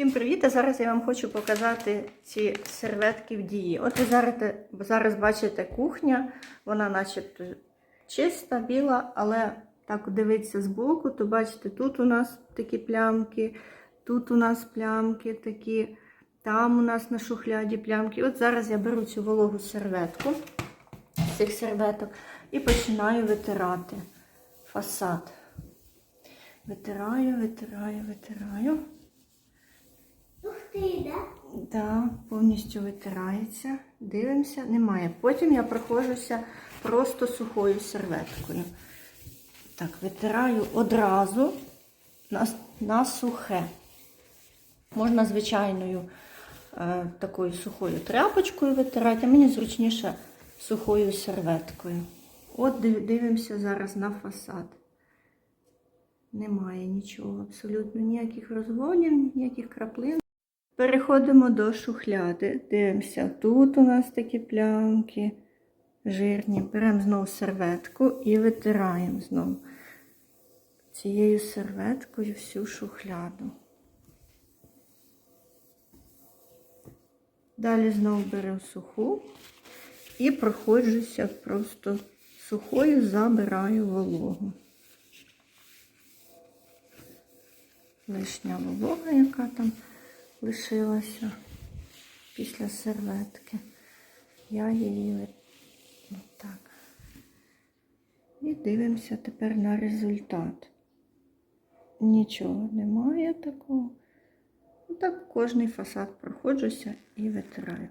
Всім привіт! А зараз я вам хочу показати ці серветки в дії. От ви зараз, зараз бачите кухня, вона начебто чиста, біла, але так дивитися збоку, то бачите, тут у нас такі плямки, тут у нас плямки такі, там у нас на шухляді плямки. От зараз я беру цю вологу серветку з цих серветок і починаю витирати фасад. Витираю, витираю, витираю. Да? Да, повністю витирається. Дивимося, немає. Потім я проходжуся просто сухою серветкою. Так, витираю одразу на, на сухе. Можна звичайною е, такою сухою тряпочкою витирати, а мені зручніше сухою серветкою. От дивимося зараз на фасад. Немає нічого, абсолютно ніяких розводів, ніяких краплин. Переходимо до шухляди. Дивимося, тут у нас такі плямки жирні. Беремо знову серветку і витираємо знову цією серветкою всю шухляду. Далі знову беремо суху і проходжуся просто сухою, забираю вологу. Лишня волога, яка там лишилася після серветки. Я її от так. І дивимося тепер на результат. Нічого немає такого. Так кожний фасад проходжуся і витираю.